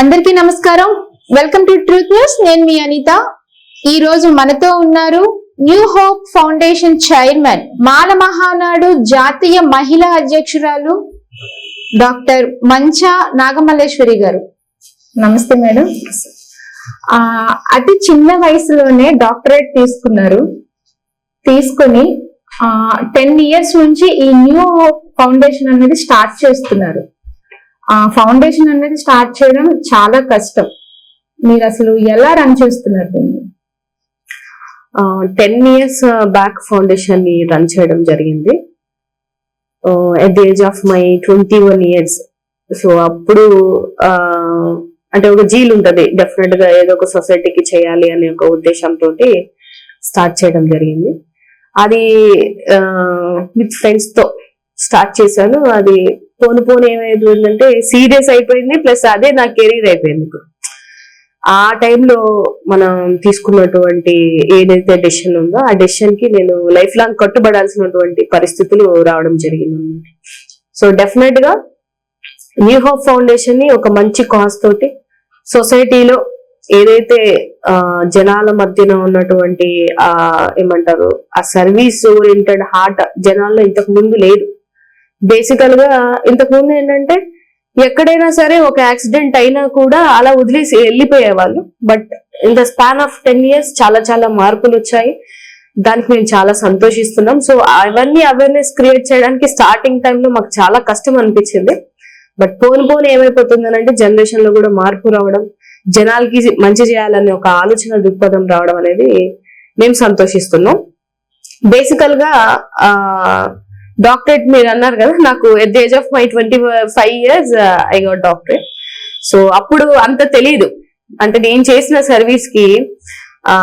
అందరికీ నమస్కారం. Welcome to truth news నేను మీ అనిత. ఈ రోజు మనతో ఉన్నారు new hope foundation chairman Mala Mahanadu జాతీయ మహిళా అధ్యక్షురాలు డాక్టర్ మంచా నాగమల్లేశ్వరి గారు. నమస్తే మేడం. అతి చిన్న వయసులోనే డాక్టరేట్ తీసుకున్నారు. తీసుకుని టెన్ ఇయర్స్ నుంచి ఈ న్యూ హోప్ ఫౌండేషన్ అనేది స్టార్ట్ చేస్తున్నారు. ఫౌండేషన్ అనేది స్టార్ట్ చేయడం చాలా కష్టం. మీరు అసలు ఎలా రన్ చేస్తున్నారు దీన్ని? టెన్ ఇయర్స్ బ్యాక్ ఫౌండేషన్ని రన్ చేయడం జరిగింది. At the age of my twenty one years so అప్పుడు అంటే ఒక జీల్ ఉంటుంది. డెఫినెట్గా ఏదో ఒక సొసైటీకి చేయాలి అనే ఒక ఉద్దేశంతో స్టార్ట్ చేయడం జరిగింది. అది విత్ ఫ్రెండ్స్తో స్టార్ట్ చేశాను. అది పోను పోను ఏమైందంటే సీరియస్ అయిపోయింది ప్లస్ అదే నా కెరీర్ అయిపోయింది ఇప్పుడు. ఆ టైంలో మనం తీసుకున్నటువంటి ఏదైతే డెసిషన్ ఉందో ఆ డెసిషన్కి నేను లైఫ్ లాంగ్ కట్టుబడాల్సినటువంటి పరిస్థితులు రావడం జరిగింది సో డెఫినెట్గా న్యూ హోప్ ఫౌండేషన్ని ఒక మంచి కాజ్ తోటి సొసైటీలో ఏదైతే జనాల మధ్యన ఉన్నటువంటి ఆ ఏమంటారు ఆ సర్వీస్ ఓరియంటెడ్ హార్ట్ జనాల్లో ఇంతకు ముందు లేదు. బేసికల్గా ఇంతకు ముందు ఏంటంటే ఎక్కడైనా సరే ఒక యాక్సిడెంట్ అయినా కూడా అలా వదిలేసి వెళ్ళిపోయేవాళ్ళు. But in the span of ten years చాలా చాలా మార్పులు వచ్చాయి. దానికి మేము చాలా సంతోషిస్తున్నాం. సో అవన్నీ అవేర్నెస్ క్రియేట్ చేయడానికి స్టార్టింగ్ టైంలో మాకు చాలా కష్టం అనిపించింది. బట్ పోను పోను ఏమైపోతుంది అంటే జనరేషన్లో కూడా మార్పు రావడం జనాలకి మంచి చేయాలనే ఒక ఆలోచన దృక్పథం రావడం అనేది మేము సంతోషిస్తున్నాం. బేసికల్గా డాక్టరేట్ మీరు అన్నారు కదా నాకు at age of my twenty five years I got doctorate so అప్పుడు అంత తెలీదు. అంటే నేను చేసిన సర్వీస్కి ఆ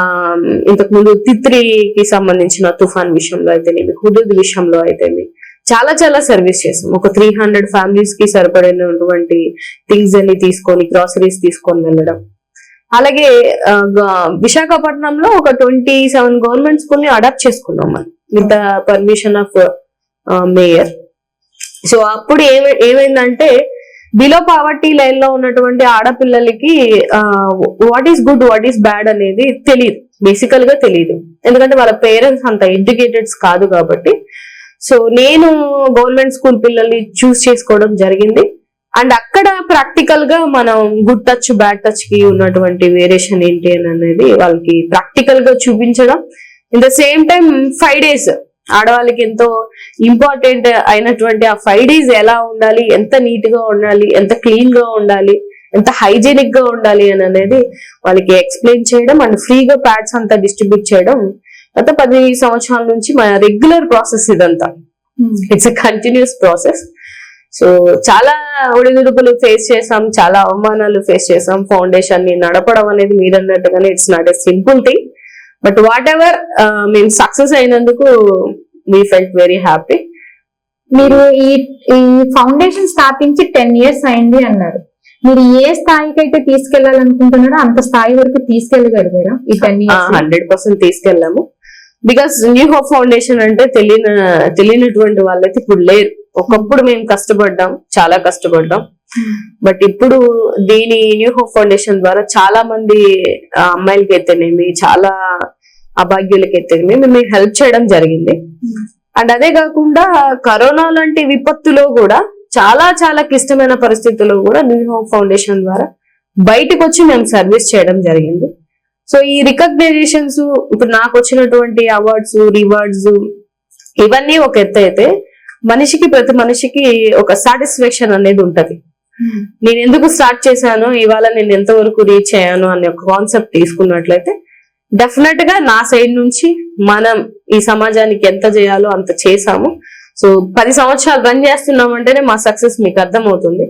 ఇంతకు ముందు తిత్రికి సంబంధించిన తుఫాన్ విషయంలో అయితేనేమి హుదూద్ విషయంలో అయితేమి చాలా చాలా సర్వీస్ చేసాం ఒక త్రీ హండ్రెడ్ ఫ్యామిలీస్కి సరిపడినటువంటి థింగ్స్ అన్ని తీసుకొని గ్రాసరీస్ తీసుకొని వెళ్ళడం. అలాగే విశాఖపట్నంలో ఒక ట్వంటీ సెవెన్ గవర్నమెంట్ స్కూల్ని అడాప్ట్ చేసుకున్నాం మనం. With permission of mayor so అప్పుడు ఏమై ఏమైందంటే బిలో పావర్టీ లైన్లో ఉన్నటువంటి ఆడపిల్లలకి what is good what is bad అనేది తెలియదు బేసికల్గా తెలియదు ఎందుకంటే వాళ్ళ పేరెంట్స్ అంత ఎడ్యుకేటెడ్స్ కాదు కాబట్టి. సో నేను గవర్నమెంట్ స్కూల్ పిల్లల్ని చూస్ చేసుకోవడం జరిగింది. అండ్ అక్కడ ప్రాక్టికల్గా మనం గుడ్ టచ్ బ్యాడ్ టచ్కి ఉన్నటువంటి వేరియేషన్ ఏంటి అని అనేది వాళ్ళకి ప్రాక్టికల్గా చూపించడం. In the same time five days ఆడవాళ్ళకి ఎంతో ఇంపార్టెంట్ అయినటువంటి ఆ ఫైవ్ డేస్ ఎలా ఉండాలి ఎంత నీట్గా ఉండాలి ఎంత క్లీన్గా ఉండాలి ఎంత హైజీనిక్గా ఉండాలి అని అనేది వాళ్ళకి ఎక్స్ప్లెయిన్ చేయడం అండ్ ఫ్రీగా ప్యాడ్స్ అంతా డిస్ట్రిబ్యూట్ చేయడం. గత పది సంవత్సరాల నుంచి మన రెగ్యులర్ ప్రాసెస్ ఇదంతా. It's a continuous process so చాలా ఒడిదుడుకులు ఫేస్ చేసాం చాలా అవమానాలు ఫేస్ చేసాం. ఫౌండేషన్ని నడపడం అనేది మీరు అన్నట్టుగానే it's not a simple thing but whatever మేము సక్సెస్ అయినందుకు వీ ఫెల్ట్ వెరీ హ్యాపీ మీరు ఈ ఈ ఫౌండేషన్ స్థాపించి టెన్ ఇయర్స్ అయింది అన్నారు. మీరు ఏ స్థాయికి అయితే తీసుకెళ్ళాలనుకుంటున్నారో అంత స్థాయి వరకు తీసుకెళ్ళగలిగారా ఈ టెన్ ఇయర్స్ హండ్రెడ్ పర్సెంట్ తీసుకెళ్ళాము. బికాస్ న్యూ హోప్ ఫౌండేషన్ అంటే తెలియని తెలియనటువంటి వాళ్ళైతే ఇప్పుడు లేరు. ఒకప్పుడు మేము కష్టపడ్డాం చాలా కష్టపడ్డాం. బట్ ఇప్పుడు దీని న్యూ హోప్ ఫౌండేషన్ ద్వారా చాలా మంది అమ్మాయిలకి అయితేనేమి చాలా అభాగ్యులకి అయితేనేమి మేము హెల్ప్ చేయడం జరిగింది. అండ్ అదే కాకుండా కరోనా లాంటి విపత్తులో కూడా చాలా చాలా క్లిష్టమైన పరిస్థితుల్లో కూడా న్యూ హోప్ ఫౌండేషన్ ద్వారా బయటకు వచ్చి మేము సర్వీస్ చేయడం జరిగింది. సో ఈ రికగ్నైజేషన్స్ ఇప్పుడు నాకు వచ్చినటువంటి అవార్డ్స్ రివార్డ్స్ ఇవన్నీ ఒక ఎత్తు అయితే మనిషికి ప్రతి మనిషికి ఒక సాటిస్ఫాక్షన్ అనేది ఉంటది. నేను ఎందుకు స్టార్ట్ చేశాను? ఇవాళ నేను ఎంతవరకు రీచ్ అయ్యాను? అనే ఒక కాన్సెప్ట్ తీసుకున్నట్లయితే డెఫినెట్గా నా సైడ్ నుంచి మనం ఈ సమాజానికి ఎంత చేయాలో అంత చేసాము సో పది సంవత్సరాలు రన్ చేస్తున్నాం అంటేనే మా సక్సెస్ మీకు అర్థమవుతుంది.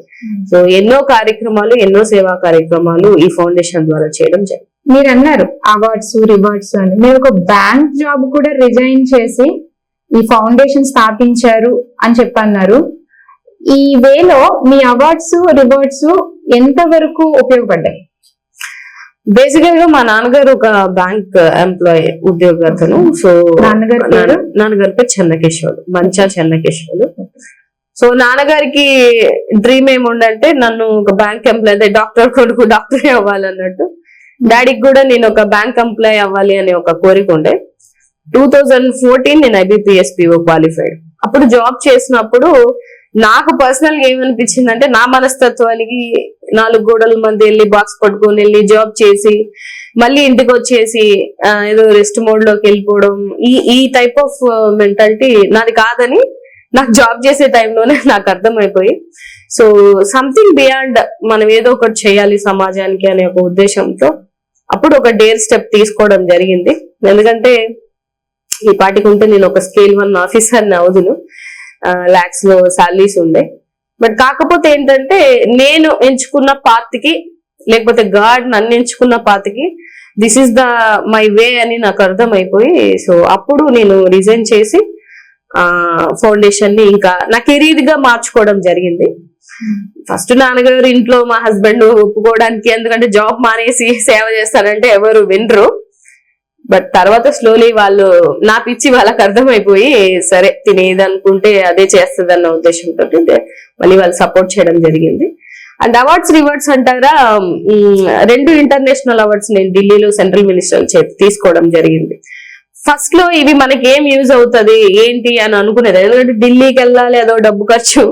సో ఎన్నో కార్యక్రమాలు ఎన్నో సేవా కార్యక్రమాలు ఈ ఫౌండేషన్ ద్వారా చేయడం జరిగింది. మీరు అన్నారు అవార్డ్స్ రివార్డ్స్ అని. మీరు ఒక బ్యాంక్ జాబ్ కూడా రిజైన్ చేసి ఈ ఫౌండేషన్ స్థాపించారు అని చెప్పన్నారు. ఈ వేలో మీ అవార్డ్స్ రివార్డ్స్ ఎంత వరకు ఉపయోగపడ్డాయి? బేసికల్గా మా నాన్నగారు ఒక బ్యాంక్ ఎంప్లాయీ ఉద్యోగతను సో నాన్నగారి పేరు? చెన్నకేశ్వరుడు మంచా చెన్నకేశ్వరుడు సో నాన్నగారికి డ్రీమ్ ఏముండంటే నన్ను ఒక బ్యాంక్ ఎంప్లాయ్ డాక్టర్ కొడుకు డాక్టర్ అవ్వాలన్నట్టు. డాడీకి కూడా నేను ఒక బ్యాంక్ ఎంప్లాయ్ అవ్వాలి అనే ఒక కోరిక ఉండే. టూ థౌజండ్ ఫోర్టీన్ నేను ఐబిపిఎస్ పిఓ క్వాలిఫైడ్ అప్పుడు జాబ్ చేసినప్పుడు నాకు పర్సనల్గా ఏమనిపించింది అంటే నా మనస్తత్వానికి నాలుగు గోడల మంది వెళ్ళి బాక్స్ పట్టుకొని వెళ్ళి జాబ్ చేసి మళ్ళీ ఇంటికి వచ్చేసి ఏదో రెస్ట్ మోడ్లోకి వెళ్ళిపోవడం ఈ ఈ టైప్ ఆఫ్ మెంటాలిటీ నాది కాదని నాకు జాబ్ చేసే టైంలోనే నాకు అర్థమైపోయి. సో సంథింగ్ బియాండ్ మనం ఏదో ఒకటి చేయాలి సమాజానికి అనే ఒక ఉద్దేశంతో అప్పుడు ఒక డేర్ స్టెప్ తీసుకోవడం జరిగింది. ఎందుకంటే ఈ పాటికి ఉంటే నేను ఒక స్కేల్ వన్ ఆఫీసర్ అవుదును. ల్యాక్స్లో శాలరీస్ ఉండే. బట్ కాకపోతే ఏంటంటే నేను ఎంచుకున్న పాత్కి లేకపోతే గాడ్ నన్ను ఎంచుకున్న పాత్కి this is the my way అని నాకు అర్థమైపోయి సో అప్పుడు నేను రిజైన్ చేసి ఆ ఫౌండేషన్ని ఇంకా నా కెరీర్గా మార్చుకోవడం జరిగింది. ఫస్ట్ నాన్నగారు ఇంట్లో మా హస్బెండ్ ఒప్పుకోవడానికి ఎందుకంటే జాబ్ మానేసి సేవ చేస్తానంటే ఎవరు వినరు. బట్ తర్వాత స్లోలీ వాళ్ళు నా పిచ్చి వాళ్ళకి అర్థమైపోయి సరే తినేది అనుకుంటే అదే చేస్తుంది అన్న ఉద్దేశంతో మళ్ళీ వాళ్ళు సపోర్ట్ చేయడం జరిగింది. అండ్ అవార్డ్స్ రివార్డ్స్ అంటారా రెండు ఇంటర్నేషనల్ అవార్డ్స్ నేను ఢిల్లీలో సెంట్రల్ మినిస్టర్ చేతి తీసుకోవడం జరిగింది. ఫస్ట్లో ఇవి మనకి ఏం యూజ్ అవుతది ఏంటి అని అనుకునేది. ఎందుకంటే ఢిల్లీకి వెళ్ళాలి అదో డబ్బు ఖర్చు.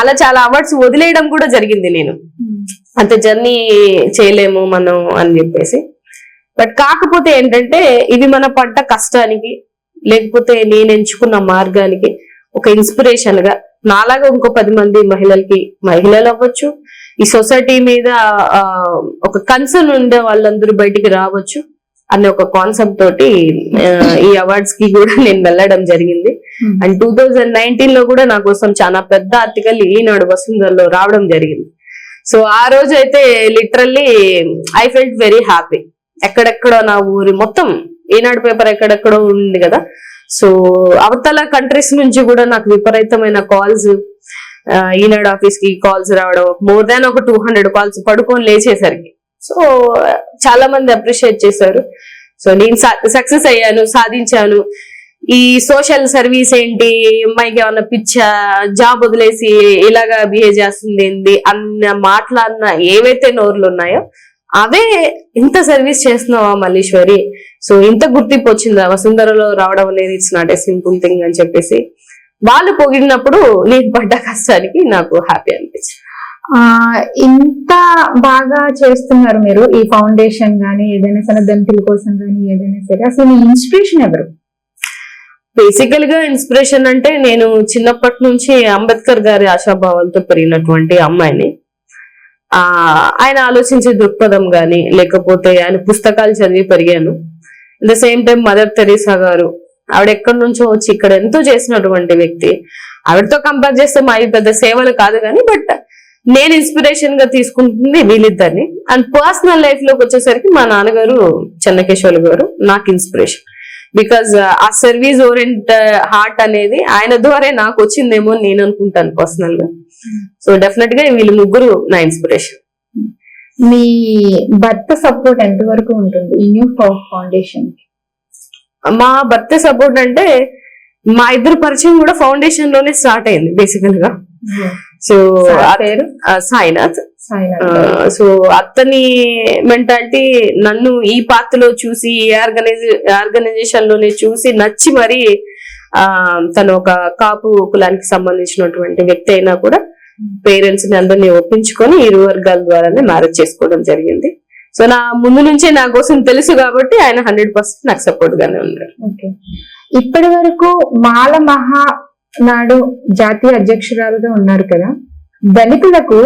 అలా చాలా అవార్డ్స్ వదిలేయడం కూడా జరిగింది నేను. అంత జర్నీ చేయలేము మనం అని చెప్పేసి. బట్ కాకపోతే ఏంటంటే ఇది మన పడ్డ కష్టానికి లేకపోతే నేను ఎంచుకున్న మార్గానికి ఒక ఇన్స్పిరేషన్గా నాలాగా ఇంకో పది మంది మహిళలకి మహిళలు అవ్వచ్చు ఈ సొసైటీ మీద ఒక కన్సర్న్ ఉండే వాళ్ళందరూ బయటికి రావచ్చు అనే ఒక కాన్సెప్ట్ తోటి ఈ అవార్డ్స్కి కూడా నేను వెళ్ళడం జరిగింది. అండ్ టూ థౌజండ్ నైన్టీన్లో కూడా నా కోసం చాలా పెద్ద ఆర్టికల్ ఈనాడు వసుంధరలో రావడం జరిగింది. సో ఆ రోజు అయితే literally I felt very happy ఎక్కడెక్కడో నా ఊరి మొత్తం ఈనాడు పేపర్ ఎక్కడెక్కడో ఉంది కదా. సో అవతల కంట్రీస్ నుంచి కూడా నాకు విపరీతమైన కాల్స్ ఈనాడు ఆఫీస్కి కాల్స్ రావడం మోర్ దాన్ ఒక టూ హండ్రెడ్ కాల్స్ పడుకొని లేచేసరికి. సో చాలా మంది అప్రిషియేట్ చేశారు. సో నేను సక్సెస్ అయ్యాను సాధించాను. ఈ సోషల్ సర్వీస్ ఏంటి అమ్మాయికి ఏమన్నా పిచ్చా జాబ్ వదిలేసి ఇలాగా బిహేవ్ చేస్తుంది ఏంది అన్న మాట్లాడిన ఏవైతే నోర్లు ఉన్నాయో అవే ఇంత సర్వీస్ చేస్తున్నావా మల్లీశ్వరి? సో ఇంత గుర్తింపు వచ్చిందా? వసుంధరలో రావడం అనేది it's not a simple thing అని చెప్పేసి వాళ్ళు పొగిడినప్పుడు నేను పడ్డ కష్టానికి నాకు హ్యాపీ అనిపించింది. ఆ ఇంత బాగా చేస్తున్నారు మీరు ఈ ఫౌండేషన్ గానీ ఏదైనా సరే దంతుల కోసం గానీ ఏదైనా సరే. అసలు ఇన్స్పిరేషన్ ఎవరు? బేసికల్గా ఇన్స్పిరేషన్ అంటే నేను చిన్నప్పటి నుంచి అంబేద్కర్ గారి ఆశాభావాలతో పెరిగినటువంటి అమ్మాయిని. ఆ ఆయన ఆలోచించే దృక్పథం గాని లేకపోతే ఆయన పుస్తకాలు చదివి పెరిగాను. The same time mother Teresa గారు ఆవిడ ఎక్కడి నుంచో వచ్చి ఇక్కడ ఎంతో చేసినటువంటి వ్యక్తి. ఆవిడతో కంపేర్ చేస్తే మా పెద్ద సేవలు కాదు కానీ బట్ నేను ఇన్స్పిరేషన్గా తీసుకుంటుంది వీళ్ళిద్దరిని. అండ్ పర్సనల్ లైఫ్లోకి వచ్చేసరికి మా నాన్నగారు చెన్నకేశ్వర్ గారు నాకు ఇన్స్పిరేషన్ బికాజ్ uh, ఆ సర్వీస్ ఓరియంట్ హార్ట్ అనేది ఆయన ద్వారా నాకు వచ్చిందేమో అని నేను అనుకుంటాను పర్సనల్గా. సో డెఫినెట్గా వీళ్ళు ముగ్గురు నా ఇన్స్పిరేషన్ మీ భర్త సపోర్ట్ ఎంత వరకు ఉంటుంది? ఈ న్యూ ఫౌండేషన్ మా భర్త సపోర్ట్ అంటే మా ఇద్దరు పరిచయం కూడా ఫౌండేషన్లోనే స్టార్ట్ అయింది బేసికల్గా. సో పేరు? సాయినాథ్. సో అతని మెంటాలిటీ నన్ను ఈ పాత్రలో చూసి ఈ ఆర్గనైజ్ ఆర్గనైజేషన్లోనే చూసి నచ్చి మరి ఆ తను ఒక కాపు కులానికి సంబంధించినటువంటి వ్యక్తి అయినా కూడా పేరెంట్స్ని అందరినీ ఒప్పించుకొని ఇరు వర్గాల ద్వారానే మ్యారేజ్ చేసుకోవడం జరిగింది. సో నా ముందు నుంచే నా కోసం తెలుసు కాబట్టి ఆయన హండ్రెడ్ పర్సెంట్ నాకు సపోర్ట్ గానే ఉన్నారు. ఓకే ఇప్పటి వరకు మాల మహా నాడు జాతీయ అధ్యక్షురాలుగా ఉన్నారు కదా? దళితులకు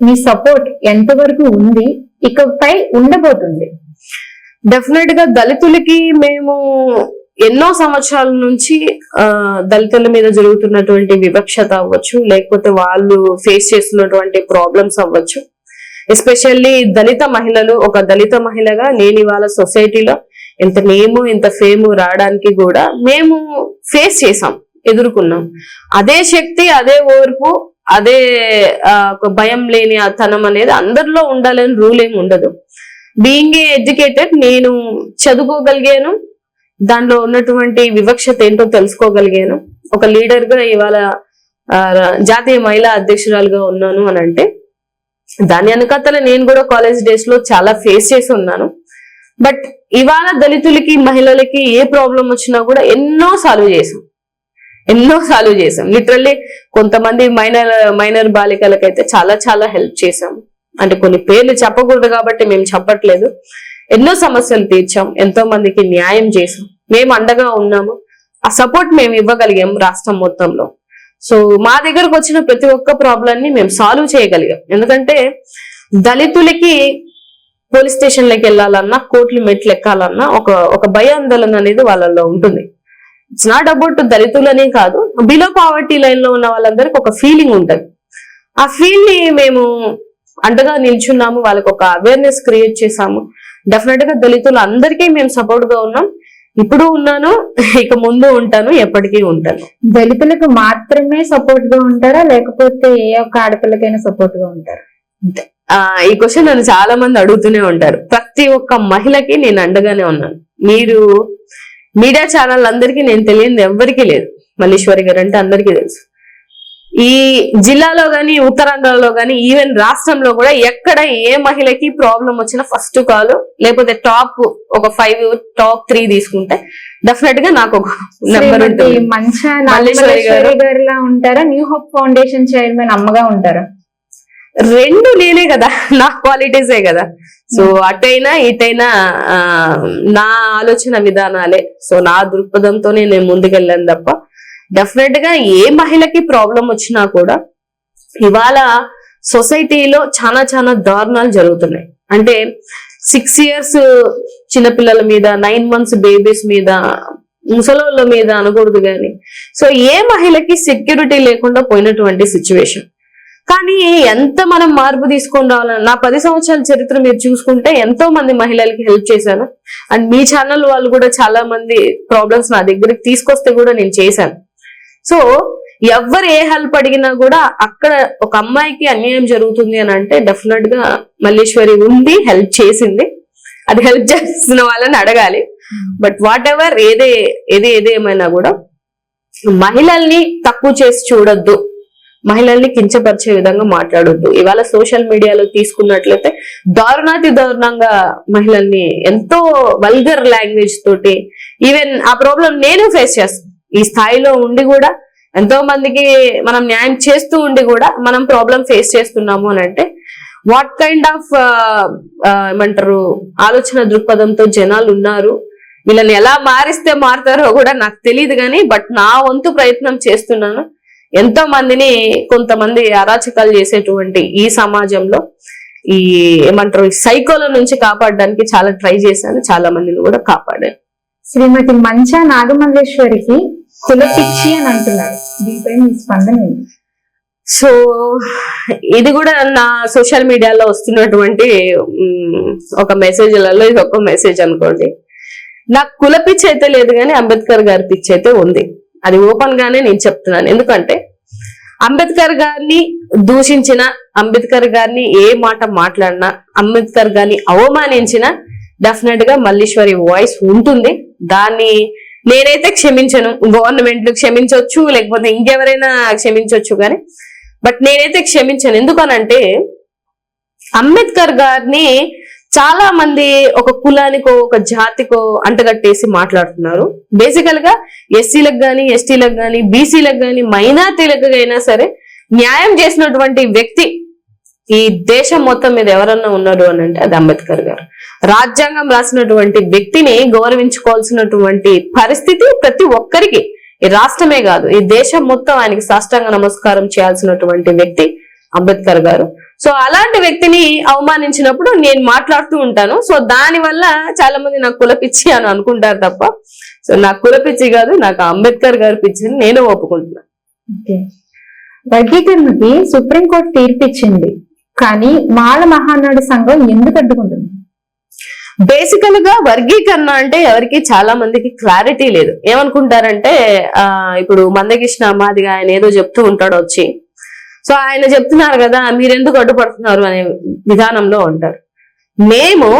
మీ సపోర్ట్ ఎంత వరకు ఉంది? ఇకపై ఉండబోతుంది. డెఫినెట్గా దళితులకి మేము ఎన్నో సంవత్సరాల నుంచి దళితుల మీద జరుగుతున్నటువంటి వివక్షత అవ్వచ్చు లేకపోతే వాళ్ళు ఫేస్ చేస్తున్నటువంటి ప్రాబ్లమ్స్ అవ్వచ్చు. ఎస్పెషల్లీ దళిత మహిళలు ఒక దళిత మహిళగా నేను ఇవాళ సొసైటీలో ఇంత నేము ఇంత ఫేము రావడానికి కూడా మేము ఫేస్ చేసాం ఎదుర్కొన్నాం. అదే శక్తి అదే ఓర్పు అదే ఒక భయం లేని ఆ తనం అనేది అందరిలో ఉండాలని రూల్ ఏమి ఉండదు. బీయింగ్ ఏ ఎడ్యుకేటెడ్ నేను చదువుకోగలిగాను దానిలో ఉన్నటువంటి వివక్షత ఏంటో తెలుసుకోగలిగాను. ఒక లీడర్గా ఇవాళ జాతీయ మహిళా అధ్యక్షురాలుగా ఉన్నాను అని అంటే దాని వెనకతల నేను కూడా కాలేజ్ డేస్లో చాలా ఫేస్ చేసి ఉన్నాను. బట్ ఇవాళ దళితులకి మహిళలకి ఏ ప్రాబ్లం వచ్చినా కూడా ఎన్నో సాల్వ్ చేసాం ఎన్నో సాల్వ్ చేసాం లిటరల్లీ కొంతమంది మైనర్ మైనర్ బాలికలకైతే చాలా చాలా హెల్ప్ చేసాం అంటే కొన్ని పేర్లు చెప్పకూడదు కాబట్టి మేము చెప్పట్లేదు. ఎన్నో సమస్యలు తీర్చాం. ఎంతో మందికి న్యాయం చేసాం మేము అండగా ఉన్నాము. ఆ సపోర్ట్ మేము ఇవ్వగలిగాం రాష్ట్రం మొత్తంలో. సో మా దగ్గరకు వచ్చిన ప్రతి ఒక్క ప్రాబ్లంని మేము సాల్వ్ చేయగలిగాం. ఎందుకంటే దళితులకి పోలీస్ స్టేషన్లకు వెళ్ళాలన్నా కోర్టులు మెట్లు ఎక్కాలన్నా ఒక ఒక భయాందోళన అనేది వాళ్ళల్లో ఉంటుంది. ఇట్స్ నాట్ అబౌట్ దళితులనే కాదు బిలో పావర్టీ లైన్లో ఉన్న వాళ్ళందరికి ఒక ఫీలింగ్ ఉంటుంది. ఆ ఫీల్ని మేము అండగా నిల్చున్నాము వాళ్ళకి ఒక అవేర్నెస్ క్రియేట్ చేసాము డెఫినెట్గా దళితులు అందరికీ మేము సపోర్ట్గా ఉన్నాం. ఇప్పుడు ఉన్నాను ఇక ముందు ఉంటాను ఎప్పటికీ ఉంటాను. దళితులకు మాత్రమే సపోర్ట్గా ఉంటారా? లేకపోతే ఏ ఒక్క ఆడపిల్లకైనా సపోర్ట్గా ఉంటారా ఆ ఈ క్వశ్చన్ నన్ను చాలా మంది అడుగుతూనే ఉంటారు. ప్రతి ఒక్క మహిళకి నేను అండగానే ఉన్నాను. మీరు మీడియా ఛానల్ అందరికీ నేను తెలియదు ఎవ్వరికీ లేదు. మల్లీశ్వరి గారు అంటే అందరికీ తెలుసు. ఈ జిల్లాలో గాని ఉత్తరాంధ్రలో గాని ఈవెన్ రాష్ట్రంలో కూడా ఎక్కడ ఏ మహిళకి ప్రాబ్లం వచ్చినా ఫస్ట్ కాల్ లేకపోతే టాప్ ఒక ఫైవ్ టాప్ త్రీ తీసుకుంటే డెఫినెట్గా నాకు ఒక నెంబర్ ఉంటారా? న్యూ హోప్ ఫౌండేషన్ చైర్మన్ అమ్మగా ఉంటారా? రెండు నేనే కదా నా క్వాలిటీసే కదా. సో అటైనా ఇటైనా నా ఆలోచన విధానాలే. సో నా దృక్పథంతోనే నేను ముందుకెళ్ళాను తప్ప డెఫినెట్గా ఏ మహిళకి ప్రాబ్లం వచ్చినా కూడా ఇవాళ సొసైటీలో చాలా చాలా దారుణాలు జరుగుతున్నాయి. అంటే సిక్స్ ఇయర్స్ చిన్నపిల్లల మీద నైన్ మంత్స్ బేబీస్ మీద ముసలోళ్ళ మీద అనకూడదు కానీ సో ఏ మహిళకి సెక్యూరిటీ లేకుండా పోయినటువంటి సిచ్యువేషన్ కానీ ఎంత మనం మార్పు తీసుకొని రావాలని నా పది సంవత్సరాల చరిత్ర మీరు చూసుకుంటే ఎంతో మంది మహిళలకి హెల్ప్ చేశాను. అండ్ మీ ఛానల్ వాళ్ళు కూడా చాలా మంది ప్రాబ్లమ్స్ నా దగ్గరికి తీసుకొస్తే కూడా నేను చేశాను. సో ఎవరు ఏ హెల్ప్ అడిగినా కూడా అక్కడ ఒక అమ్మాయికి అన్యాయం జరుగుతుంది అని అంటే డెఫినెట్గా మల్లేశ్వరి ఉంది హెల్ప్ చేసింది. అది హెల్ప్ చేస్తున్న వాళ్ళని అడగాలి. బట్ వాట్ ఎవర్ ఏదే ఏది ఏది ఏమైనా కూడా మహిళల్ని తక్కువ చేసి చూడొద్దు. మహిళల్ని కించపరిచే విధంగా మాట్లాడొద్దు. ఇవాళ సోషల్ మీడియాలో తీసుకున్నట్లయితే దారుణాతి దారుణంగా మహిళల్ని ఎంతో వల్గర్ లాంగ్వేజ్ తోటి ఈవెన్ ఆ ప్రాబ్లం నేను ఫేస్ చేస్తాను ఈ స్థాయిలో ఉండి కూడా ఎంతో మందికి మనం న్యాయం చేస్తూ ఉండి కూడా మనం ప్రాబ్లం ఫేస్ చేస్తున్నాము అని అంటే వాట్ కైండ్ ఆఫ్ ఏమంటారు ఆలోచన దృక్పథంతో జనాలు ఉన్నారు వీళ్ళని ఎలా మారిస్తే మారుతారో కూడా నాకు తెలియదు కానీ బట్ నా వంతు ప్రయత్నం చేస్తున్నాను. ఎంతో మందిని కొంతమంది అరాచకాలు చేసేటువంటి ఈ సమాజంలో ఈ ఏమంటారు ఈ సైకోల నుంచి కాపాడడానికి చాలా ట్రై చేశాను చాలా మందిని కూడా కాపాడాను. శ్రీమతి మంచా నాగమల్లేశ్వరికి కులపిచ్చి అని అంటున్నారు. దీనిపై మీ స్పందన ఏంటి? సో ఇది కూడా నా సోషల్ మీడియాలో వస్తున్నటువంటి ఒక మెసేజ్లలో ఇది ఒక మెసేజ్ అనుకోండి. నాకు కుల పిచ్చి అయితే లేదు కానీ అంబేద్కర్ గారి పిచ్చి అయితే ఉంది. అది ఓపెన్ గానే నేను చెప్తున్నాను. ఎందుకంటే అంబేద్కర్ గారిని దూషించిన అంబేద్కర్ గారిని ఏ మాట మాట్లాడినా అంబేద్కర్ గారిని అవమానించిన డెఫినెట్గా మల్లీశ్వరి వాయిస్ ఉంటుంది. దాన్ని నేనైతే క్షమించను. గవర్నమెంట్ క్షమించవచ్చు లేకపోతే ఇంకెవరైనా క్షమించవచ్చు కానీ. బట్ నేనైతే క్షమించను. ఎందుకనంటే అంబేద్కర్ గారిని చాలా మంది ఒక కులానికో ఒక జాతికో అంటగట్టేసి మాట్లాడుతున్నారు. బేసికల్గా ఎస్సీలకు గాని ఎస్టీలకు గాని బీసీలకు గాని మైనార్టీలకు అయినా సరే న్యాయం చేసినటువంటి వ్యక్తి ఈ దేశం మొత్తం మీద ఎవరన్నా ఉన్నాడు అని అంటే అది అంబేద్కర్ గారు. రాజ్యాంగం రాసినటువంటి వ్యక్తిని గౌరవించుకోవాల్సినటువంటి పరిస్థితి ప్రతి ఒక్కరికి ఈ రాష్ట్రమే కాదు ఈ దేశం మొత్తం ఆయనకి సాష్టాంగ నమస్కారం చేయాల్సినటువంటి వ్యక్తి అంబేద్కర్ గారు. సో అలాంటి వ్యక్తిని అవమానించినప్పుడు నేను మాట్లాడుతూ ఉంటాను. సో దాని వల్ల చాలా మంది నాకు కులపిచ్చి అని అనుకుంటారు తప్ప సో నాకు కులపిచ్చి కాదు నాకు అంబేద్కర్ గారి పిచ్చిని నేను ఒప్పుకుంటున్నాను వర్గీకరణకి సుప్రీంకోర్టు తీర్పు ఇచ్చింది కానీ మాల మహానాడు సంఘం ఎందుకు అడ్డుకుంటుంది? బేసికల్గా వర్గీకరణ అంటే ఎవరికి చాలా మందికి క్లారిటీ లేదు. ఏమనుకుంటారంటే ఆ ఇప్పుడు మందకృష్ణ మాదిగా ఆయన ఏదో చెప్తూ ఉంటాడు వచ్చి. సో ఆయన చెప్తున్నారు కదా మీరెందుకు అడ్డుపడుతున్నారు అనే విధానంలో ఉంటారు. మేము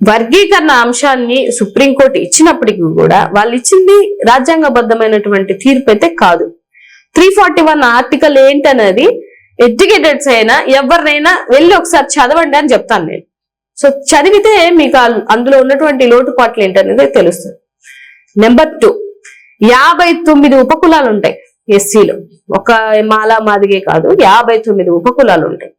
వర్గీకరణ అంశాన్ని సుప్రీంకోర్టు ఇచ్చినప్పటికీ కూడా వాళ్ళు ఇచ్చింది రాజ్యాంగబద్ధమైనటువంటి తీర్పు అయితే కాదు. త్రీ ఫార్టీ వన్ ఆర్టికల్ ఏంటనేది ఎడ్యుకేటెడ్స్ అయినా ఎవరినైనా వెళ్ళి ఒకసారి చదవండి అని చెప్తాను నేను. సో చదివితే మీకు అందులో ఉన్నటువంటి లోటుపాట్లు ఏంటనేది తెలుస్తుంది. నెంబర్ టూ యాభై తొమ్మిది ఉపకులాలు ఉంటాయి ఎస్సీలో. ఒక మాల మాదిగే కాదు యాభై తొమ్మిది ఉపకులాలు ఉంటాయి.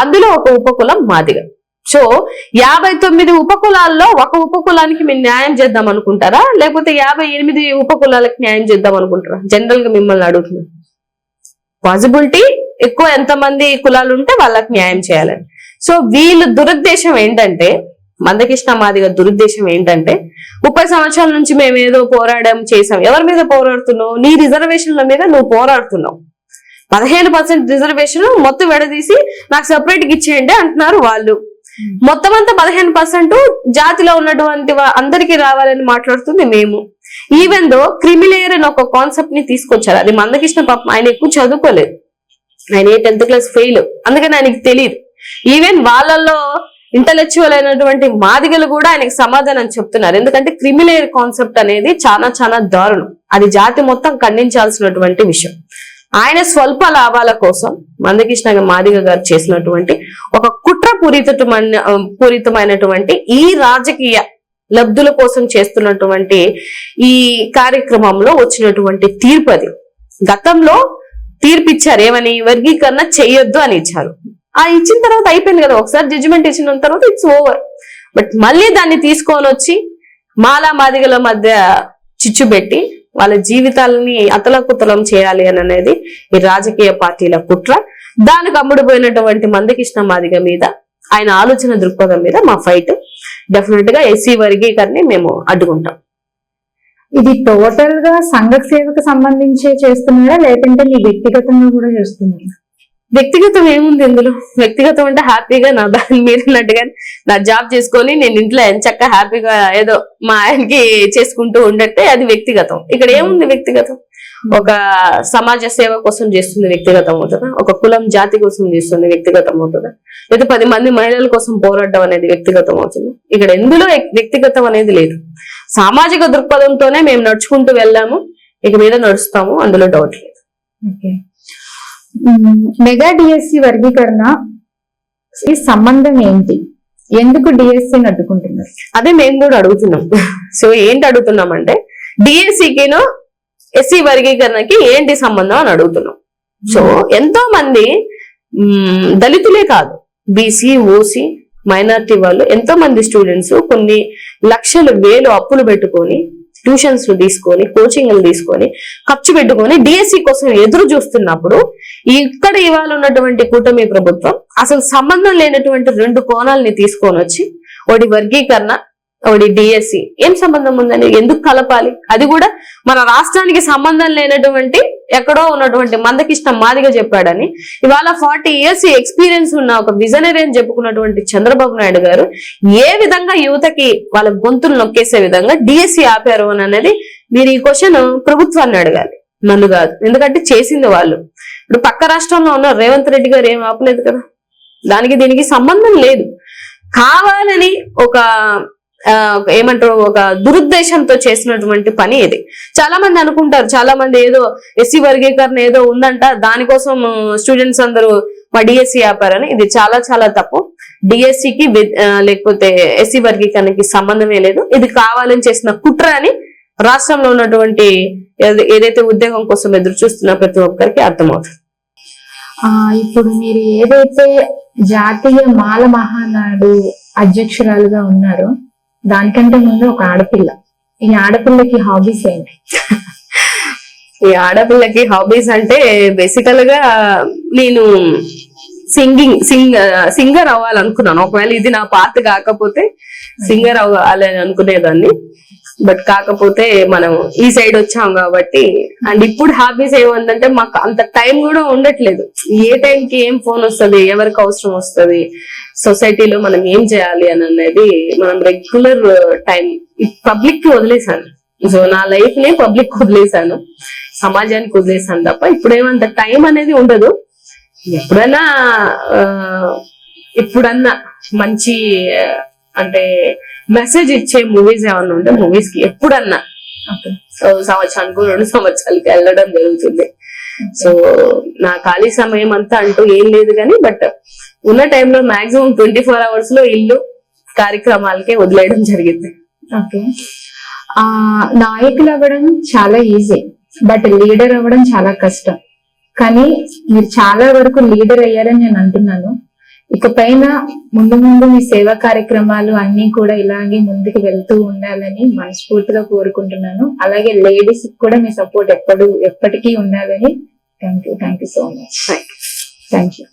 అందులో ఒక ఉపకులం మాదిగ. సో యాభై తొమ్మిది ఉపకులాల్లో ఒక ఉపకులానికి మేము న్యాయం చేద్దాం అనుకుంటారా? లేకపోతే యాభై ఎనిమిది ఉపకులాలకు న్యాయం చేద్దాం అనుకుంటారా? జనరల్గా మిమ్మల్ని అడుగుతున్నాను. పాసిబిలిటీ ఎక్కువ ఎంతమంది కులాలు ఉంటే వాళ్ళకి న్యాయం చేయాలని. సో వీళ్ళు దురుద్దేశం ఏంటంటే మందకృష్ణ మాదిగ దురుద్దేశం ఏంటంటే ముప్పై సంవత్సరాల నుంచి మేము ఏదో పోరాడాం చేసాం. ఎవరి మీద పోరాడుతున్నావు? నీ రిజర్వేషన్ల మీద నువ్వు పోరాడుతున్నావు. పదిహేను పర్సెంట్ రిజర్వేషన్ మొత్తం విడదీసి నాకు సపరేట్గా ఇచ్చేయండి అంటున్నారు వాళ్ళు. మొత్తం అంతా పదిహేను పర్సెంట్ జాతిలో ఉన్నటువంటి అందరికీ రావాలని మాట్లాడుతుంది మేము. ఈవెన్ దో క్రిమిలేయర్ అని ఒక కాన్సెప్ట్ని తీసుకొచ్చారు. అది మందకృష్ణ పాపం ఆయన ఎక్కువ చదువుకోలేదు. ఆయన ఏ టెన్త్ క్లాస్ ఫెయిల్. అందుకని ఆయనకి తెలియదు ఈవెన్ వాళ్ళల్లో ఇంటలెక్చువల్ అయినటువంటి మాదిగలు కూడా ఆయనకి సమాధానం చెప్తున్నారు. ఎందుకంటే క్రిమిలేయర్ కాన్సెప్ట్ అనేది చాలా చాలా దారుణం. అది జాతి మొత్తం ఖండించాల్సినటువంటి విషయం. ఆయన స్వల్ప లాభాల కోసం మందకృష్ణ మాదిగ గారు చేసినటువంటి ఒక కుట్ర పూరితమైన పూరితమైనటువంటి ఈ రాజకీయ లబ్ధుల కోసం చేస్తున్నటువంటి ఈ కార్యక్రమంలో వచ్చినటువంటి తీర్పు అది. గతంలో తీర్పిచ్చారు. ఏమని? వర్గీకరణ చేయొద్దు అని ఇచ్చారు. ఆ ఇచ్చిన తర్వాత అయిపోయింది కదా. ఒకసారి జడ్జిమెంట్ ఇచ్చిన తర్వాత ఇట్స్ ఓవర్ బట్ మళ్ళీ దాన్ని తీసుకొని వచ్చి మాలా మాదిగల మధ్య చిచ్చు పెట్టి వాళ్ళ జీవితాలని అతలకుతలం చేయాలి అని అనేది ఈ రాజకీయ పార్టీల కుట్ర. దానికి అమ్ముడుపోయినటువంటి మందకృష్ణ మాదిగ మీద ఆయన ఆలోచన దృక్పథం మీద మా ఫైట్ డెఫినెట్గా ఎస్సీ వర్గీకరణని మేము అడ్డుకుంటాం. ఇది టోటల్గా సంఘ సేవకు సంబంధించి చేస్తున్నారా లేదంటే మీ వ్యక్తిగతంగా కూడా చేస్తున్నాడా? వ్యక్తిగతం ఏముంది ఇందులో? వ్యక్తిగతం అంటే హ్యాపీగా నా దాన్ని మీరు నా జాబ్ చేసుకొని నేను ఇంట్లో ఎంచక్క హ్యాపీగా ఏదో మా ఆయనకి చేసుకుంటూ ఉండట్టే అది వ్యక్తిగతం. ఇక్కడ ఏముంది వ్యక్తిగతం? ఒక సమాజ సేవ కోసం చేస్తుంది వ్యక్తిగతం అవుతుందా? ఒక కులం జాతి కోసం చేస్తుంది వ్యక్తిగతం అవుతుందా? లేదా పది మంది మహిళల కోసం పోరాడడం అనేది వ్యక్తిగతం అవుతుంది? ఇక్కడ ఎందులో వ్యక్తిగతం అనేది లేదు. సామాజిక దృక్పథంతోనే మేము నడుచుకుంటూ వెళ్ళాము. ఇక మీద నడుస్తాము. అందులో డౌట్ లేదు. ఓకే. మెగా డిఎస్సి వర్గీకరణ ఈ సంబంధం ఏంటి? ఎందుకు డిఎస్సిని అడ్డుకుంటున్నారు? అదే మేము కూడా అడుగుతున్నాం. సో ఏంటి అడుగుతున్నాం అంటే డిఎస్సికిను ఎస్సీ వర్గీకరణకి ఏంటి సంబంధం అని అడుగుతున్నాం. సో ఎంతో మంది దళితులే కాదు బీసీ ఓసీ మైనారిటీ వాళ్ళు ఎంతో మంది స్టూడెంట్స్ కొన్ని లక్షలు వేలు అప్పులు పెట్టుకొని ట్యూషన్స్ తీసుకొని కోచింగ్లు తీసుకొని ఖర్చు పెట్టుకొని డిఎస్సి కోసం ఎదురు చూస్తున్నప్పుడు ఇక్కడ ఇవాళ ఉన్నటువంటి కూటమి ప్రభుత్వం అసలు సంబంధం లేనటువంటి రెండు కోణాలని తీసుకొని వచ్చి ఒకటి వర్గీకరణ ఒకటి డిఎస్సి ఏం సంబంధం ఉందని ఎందుకు కలపాలి? అది కూడా మన రాష్ట్రానికి సంబంధం లేనటువంటి ఎక్కడో ఉన్నటువంటి మందకిష్టం మాదిగా చెప్పాడని. ఇవాళ ఫార్టీ ఇయర్స్ ఎక్స్పీరియన్స్ ఉన్న ఒక విజనరీ అని చెప్పుకున్నటువంటి చంద్రబాబు నాయుడు గారు ఏ విధంగా యువతకి వాళ్ళ గొంతులు నొక్కేసే విధంగా డిఎస్సి ఆపారు అని అనేది మీరు ఈ క్వశ్చన్ ప్రభుత్వాన్ని అడగాలి. నన్ను కాదు. ఎందుకంటే చేసింది వాళ్ళు. ఇప్పుడు పక్క రాష్ట్రంలో ఉన్న రేవంత్ రెడ్డి గారు ఏం ఆపలేదు కదా? దానికి దీనికి సంబంధం లేదు. కావాలని ఒక ఏమంటారు ఒక దురుద్దేశంతో చేసినటువంటి పని ఇది. చాలా మంది అనుకుంటారు చాలా మంది ఏదో ఎస్సీ వర్గీకరణ ఏదో ఉందంట దానికోసం స్టూడెంట్స్ అందరూ మా డిఎస్సి ఆపారని. ఇది చాలా చాలా తప్పు. డిఎస్సికి లేకపోతే ఎస్సీ వర్గీకరణకి సంబంధమే లేదు. ఇది కావాలని చేసిన కుట్ర అని రాష్ట్రంలో ఉన్నటువంటి ఏదైతే ఉద్యోగం కోసం ఎదురు చూస్తున్న ప్రతి ఒక్కరికి అర్థమవుతుంది. ఇప్పుడు మీరు ఏదైతే జాతీయ మాల మహానాడు అధ్యక్షురాలుగా ఉన్నారో దానికంటే ముందు ఒక ఆడపిల్ల. ఈ ఆడపిల్లకి హాబీస్ ఏంటి? ఈ ఆడపిల్లకి హాబీస్ అంటే బేసికల్గా నేను సింగింగ్ సింగ్ సింగర్ అవ్వాలనుకున్నాను. ఒకవేళ ఇది నా పాత కాకపోతే సింగర్ అవ్వాలని అనుకునేదాన్ని బట్ కాకపోతే మనం ఈ సైడ్ వచ్చాం కాబట్టి. అండ్ ఇప్పుడు హాబీస్ ఏమందంటే మాకు అంత టైం కూడా ఉండట్లేదు. ఏ టైంకి ఏం ఫోన్ వస్తుంది ఎవరికి అవసరం వస్తది సొసైటీలో మనం ఏం చేయాలి అని అనేది మనం రెగ్యులర్ టైం పబ్లిక్కి వదిలేసాను. సో నా లైఫ్ని పబ్లిక్ వదిలేసాను. సమాజానికి వదిలేసాను తప్ప ఇప్పుడేమంత టైం అనేది ఉండదు. ఎప్పుడైనా ఇప్పుడన్నా మంచి అంటే మెసేజ్ ఇచ్చే మూవీస్ ఏమన్నా ఉంటే మూవీస్కి ఎప్పుడన్నా. సో సంవత్సరానికి రెండు సంవత్సరాలకి వెళ్ళడం జరుగుతుంది. సో నా ఖాళీ సమయం అంతా అంటూ ఏం లేదు కానీ బట్ ఉన్న టైంలో మాక్సిమం ట్వంటీ ఫోర్ అవర్స్లో ఇల్లు కార్యక్రమాలకే వదిలేయడం జరిగింది. ఓకే. ఆ నాయకులు అవ్వడం చాలా ఈజీ బట్ లీడర్ అవ్వడం చాలా కష్టం. కానీ మీరు చాలా వరకు లీడర్ అయ్యారని నేను అంటున్నాను. ఇకపైన ముందు ముందు మీ సేవా కార్యక్రమాలు అన్ని కూడా ఇలాగే ముందుకు వెళ్తూ ఉండాలని మనస్ఫూర్తిగా కోరుకుంటున్నాను. అలాగే లేడీస్ కూడా మీ సపోర్ట్ ఎప్పుడు ఎప్పటికీ ఉండాలని thank you thank you so much. Thank you